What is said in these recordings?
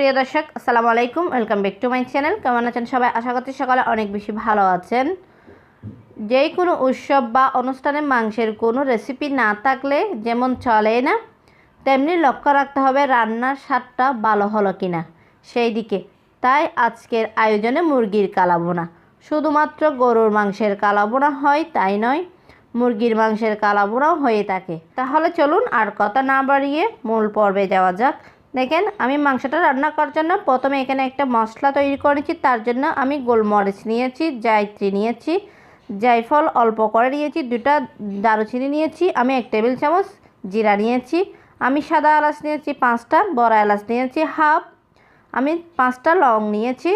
প্রিয় দর্শক, আসসালামু আলাইকুম। Welcome back to my channel কেমন আছেন সবাই? আশা করছি সকালে অনেক বেশি ভালো আছেন। যে কোনো উৎসব বা অনুষ্ঠানে মাংসের কোনো রেসিপি না থাকলে যেমন চলে না, তেমনি লক্ষ্য রাখতে হবে রান্নার স্বাদটা ভালো হলো কিনা সেই দিকে। তাই আজকের আয়োজনে মুরগির কালাবোনা শুধুমাত্র গরুর মাংসের কালাবোনা হয় তাই নয়, মুরগির মাংসের কালাবোনাও হয়ে থাকে। তাহলে চলুন আর কথা না বাড়িয়ে মূল পর্বে যাওয়া যাক। দেখেন, আমি মাংসটা রান্না করার জন্য প্রথমে এখানে একটা মশলা তৈরি করেছি, তার জন্য আমি গোলমরিচ নিয়েছি, জায়ত্রী নিয়েছি, জায়ফল অল্প করে নিয়েছি, দুটা দারুচিনি নিয়েছি, আমি এক টেবিল চামচ জিরা নিয়েছি, আমি সাদা এলাচ নিয়েছি পাঁচটা, বড় এলাচ নিয়েছি হাফ, আমি পাঁচটা লং নিয়েছি,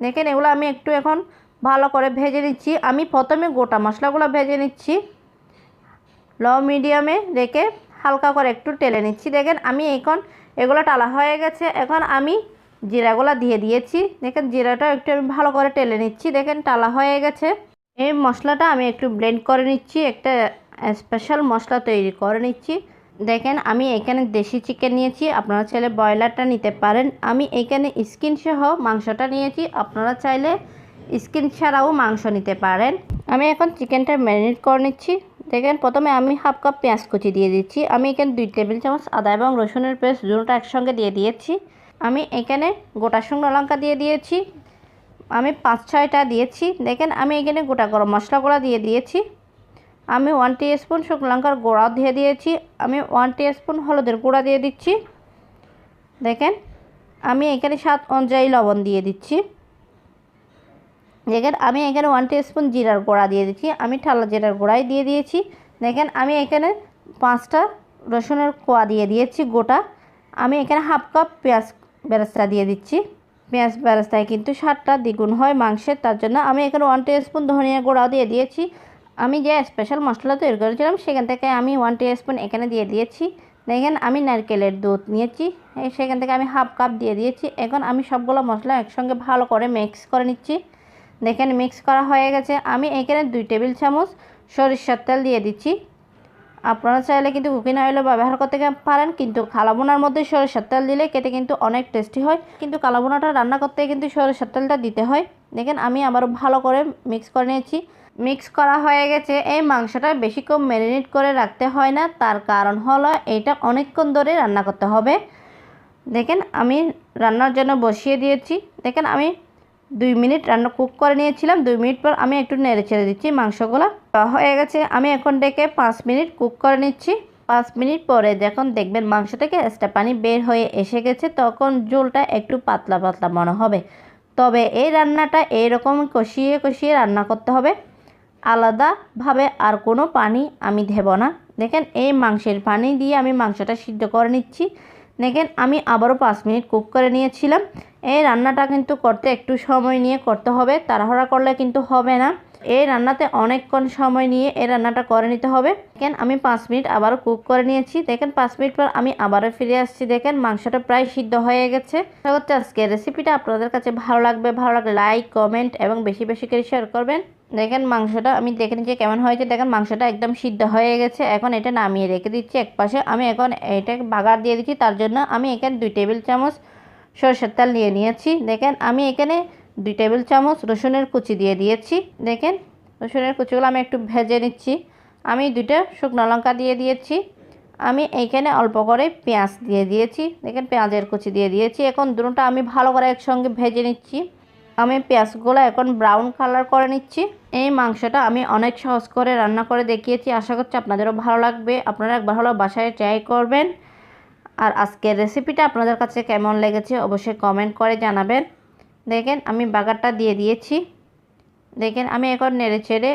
দেখেন এগুলো আমি একটু এখন ভালো করে ভেজে নিচ্ছি, আমি প্রথমে গোটা মশলাগুলো ভেজে নিচ্ছি, লো মিডিয়ামে রেখে হালকা করে একটু টেলে নিচ্ছি, দেখেন আমি এখন এগুলো টালা হয়ে গেছে। এখন আমি জিরাগুলো দিয়ে দিয়েছি। দেখেন জিরাটা একটু আমি ভালো করে টেলে নিচ্ছি। দেখেন টালা হয়ে গেছে। এই মশলাটা আমি একটু ব্লেন্ড করে নিচ্ছি। একটা স্পেশাল মশলা তৈরি করে নিচ্ছি। দেখেন আমি এখানে দেশি চিকেন নিয়েছি। আপনারা চাইলে ব্রয়লারটা নিতে পারেন। আমি এখানে স্কিন সহ মাংসটা নিয়েছি। আপনারা চাইলে স্কিন ছাড়াও মাংস নিতে পারেন। আমি এখন চিকেনটা ম্যারিনেট করে নিচ্ছি। দেখেন, প্রথমে আমি হাফ কাপ পেঁয়াজ কুচি দিয়ে দিচ্ছি। আমি এখানে দুই টেবিল চামচ আদা এবং রসুনের পেস্ট দুটোটা একসঙ্গে দিয়ে দিয়েছি। আমি এখানে গোটা শুকনো লঙ্কা দিয়ে দিয়েছি। আমি পাঁচ ছয়টা দিয়েছি। দেখেন, আমি এখানে গোটা গরম মশলা মশলাগুলো দিয়ে দিয়েছি। আমি ওয়ান টি স্পুন শুকনো লঙ্কার গুঁড়াও দিয়ে দিয়েছি। আমি ওয়ান স্পুন হলুদের গুঁড়া দিয়ে দিচ্ছি। দেখেন, আমি এখানে স্বাদ অনুযায়ী লবণ দিয়ে দিচ্ছি। দেখেন, আমি এখানে ওয়ান স্পুন জিরার গুঁড়া দিয়ে দিচ্ছি। আমি ঠালা জিরার গুঁড়াই দিয়ে দিয়েছি। দেখেন, আমি এখানে পাঁচটা রসুনের কোয়া দিয়ে দিয়েছি গোটা। আমি এখানে হাফ কাপ পেঁয়াজ বেরেস্তা দিয়ে দিচ্ছি। পেঁয়াজ বেরেস্তায় কিন্তু স্বাদটা দ্বিগুণ হয় মাংসের, তার জন্য আমি এখানে ওয়ান স্পুন ধনিয়া গুঁড়াও দিয়ে দিয়েছি। আমি যে স্পেশাল মশলা তৈরি করেছিলাম, সেখান থেকে আমি ওয়ান স্পুন এখানে দিয়ে দিয়েছি। দেখেন, আমি নারকেলের দুধ নিয়েছি। সেখান থেকে আমি হাফ কাপ দিয়ে দিয়েছি। এখন আমি সবগুলো মশলা একসঙ্গে ভালো করে মিক্স করে নিচ্ছি। দেখেন মিক্স করা হয়ে গেছে। আমি এখানে দুই টেবিল চামচ সরিষার তেল দিয়ে দিচ্ছি। আপনারা চাইলে কিন্তু কুকিং অয়েলও ব্যবহার করতে পারেন, কিন্তু কালাবোনার মধ্যে সরিষার তেল দিলে কেটে কিন্তু অনেক টেস্টি হয়। কিন্তু কালাবোনাটা রান্না করতে কিন্তু সরিষার তেলটা দিতে হয়। দেখেন, আমি আবারও ভালো করে মিক্স করে নিয়েছি। মিক্স করা হয়ে গেছে। এই মাংসটা বেশিক্ষণ ম্যারিনেট করে রাখতে হয় না। তার কারণ হলো এইটা অনেকক্ষণ ধরে রান্না করতে হবে। দেখেন, আমি রান্নার জন্য বসিয়ে দিয়েছি। দেখেন, আমি দুই মিনিট রান্না কুক করে নিয়েছিলাম। দুই মিনিট পর আমি একটু নেড়ে ছেড়ে দিচ্ছি, মাংসগুলো হয়ে গেছে। আমি এখন ডেকে পাঁচ মিনিট কুক করে নিচ্ছি। পাঁচ মিনিট পরে যখন দেখবেন মাংস থেকে এক্সট্রা পানি বের হয়ে এসে গেছে, তখন ঝোলটা একটু পাতলা পাতলা মনে হবে। তবে এই রান্নাটা এইরকম কষিয়ে কষিয়ে রান্না করতে হবে। আলাদাভাবে আর কোনো পানি আমি দেব না। দেখেন এই মাংসের পানি দিয়ে আমি মাংসটা সিদ্ধ করে নিচ্ছি। দেখেন, আমি আবারও পাঁচ মিনিট কুক করে নিয়েছিলাম। এই রান্নাটা কিন্তু করতে একটু সময় নিয়ে করতে হবে, তাড়াহুড়া করলে কিন্তু হবে না। এই রান্নাতে অনেকক্ষণ সময় নিয়ে এই রান্নাটা করে নিতে হবে। দেখেন, আমি পাঁচ মিনিট আবারও কুক করে নিয়েছি। দেখেন, পাঁচ মিনিট পর আমি আবারও ফিরে আসছি। দেখেন, মাংসটা প্রায় সিদ্ধ হয়ে গেছে। আজকে রেসিপিটা আপনাদের কাছে ভালো লাগবে। ভালো লাগলে লাইক কমেন্ট এবং বেশি বেশি করে শেয়ার করবেন। দেখেন মাংসটা, আমি দেখে নিচ্ছি কেমন হয়েছে। দেখেন মাংসটা একদম সিদ্ধ হয়ে গেছে। এখন এটা নামিয়ে রেখে দিচ্ছি এক পাশে আমি এখন এটা বাগার দিয়ে দিচ্ছি। তার জন্য আমি এখানে দুই টেবিল চামচ সরষের তেল নিয়ে নিয়েছি। দেখেন আমি এখানে দুই টেবিল চামচ রসুনের কুচি দিয়ে দিয়েছি। দেখেন রসুনের কুচিগুলো আমি একটু ভেজে নিচ্ছি। আমি দুইটা শুকনো লঙ্কা দিয়ে দিয়েছি। আমি এইখানে অল্প করে পেঁয়াজ দিয়ে দিয়েছি। দেখেন পেঁয়াজের কুচি দিয়ে দিয়েছি। এখন দুটোটা আমি ভালো করে একসঙ্গে ভেজে নিচ্ছি। আমি পেঁয়াজগুলো এখন ব্রাউন কালার করে নিচ্ছি। এই মাংসটা আমি অনেক সহজ করে রান্না করে দেখিয়েছি। আশা করছি আপনাদেরও ভালো লাগবে। আপনারা একবার হলো বাসায় ট্রাই করবেন। আর আজকের রেসিপিটা আপনাদের কাছে কেমন লেগেছে অবশ্যই কমেন্ট করে জানাবেন। দেখেন, আমি বাগারটা দিয়ে দিয়েছি। দেখেন, আমি এখন নেড়ে ছেড়ে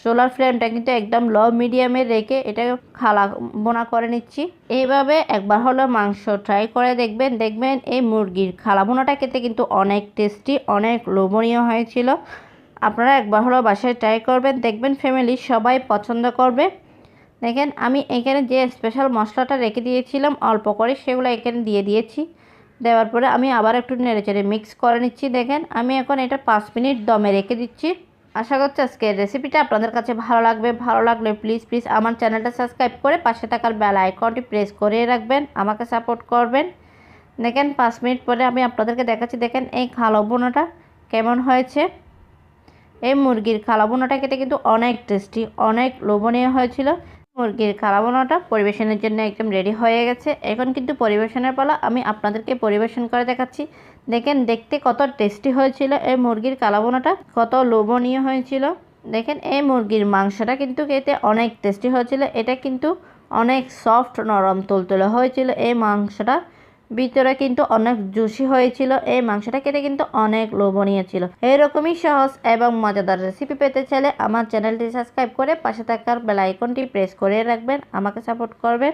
সোলার ফ্লেমটা কিন্তু একদম লো মিডিয়ামে রেখে এটা খালা বোনা করে নিচ্ছি। এইভাবে একবার হলো মাংস ট্রাই করে দেখবেন দেখবেন এই মুরগির খালা বোনাটা খেতে কিন্তু অনেক টেস্টি অনেক লোভনীয় হয়েছিল। আপনারা একবার হলো বাসায় ট্রাই করবেন, দেখবেন ফ্যামিলি সবাই পছন্দ করবে। দেখেন, আমি এখানে যে স্পেশাল মশলাটা রেখে দিয়েছিলাম, অল্প করে সেগুলো এখানে দিয়ে দিয়েছি। দেওয়ার পরে আমি আবার একটু নেড়ে চেড়ে মিক্স করে নিচ্ছি। দেখেন, আমি এখন এটা পাঁচ মিনিট দমে রেখে দিচ্ছি। আশা করছি আজকের রেসিপিটা আপনাদের কাছে ভালো লাগবে। ভালো লাগলে প্লিজ প্লিজ আমার চ্যানেলটা সাবস্ক্রাইব করে পাশে থাকার বেল আইকনটি প্রেস করে রাখবেন। আমাকে সাপোর্ট করবেন। দেখেন পাঁচ মিনিট পরে আমি আপনাদেরকে দেখাচ্ছি, দেখেন এই খালো বোনাটা কেমন হয়েছে। এই মুরগির খালাবোনাটা খেতে কিন্তু অনেক টেস্টি অনেক লোভনীয় হয়েছিল। মুরগির কালাবোনাটা পরিবেশনের জন্য একদম রেডি হয়ে গেছে। এখন কিন্তু পরিবেশনের পালা আমি আপনাদেরকে পরিবেশন করে দেখাচ্ছি। দেখেন, দেখতে কত টেস্টি হয়েছিল। এই মুরগির কালাবোনাটা কত লোভনীয় হয়েছিল। দেখেন, এই মুরগির মাংসটা কিন্তু খেতে অনেক টেস্টি হয়েছিল। এটা কিন্তু অনেক সফট নরম, তুলতুলে হয়েছিল। এই মাংসটা ভিতরে কিন্তু অনেক জুসি হয়েছিল। এই মাংসটা খেতে কিন্তু অনেক লোভনীয় ছিল। এরকমই সহজ এবং মজাদার রেসিপি পেতে চাইলে আমার চ্যানেলটি সাবস্ক্রাইব করে পাশে থাকার বেলাইকনটি প্রেস করে রাখবেন। আমাকে সাপোর্ট করবেন।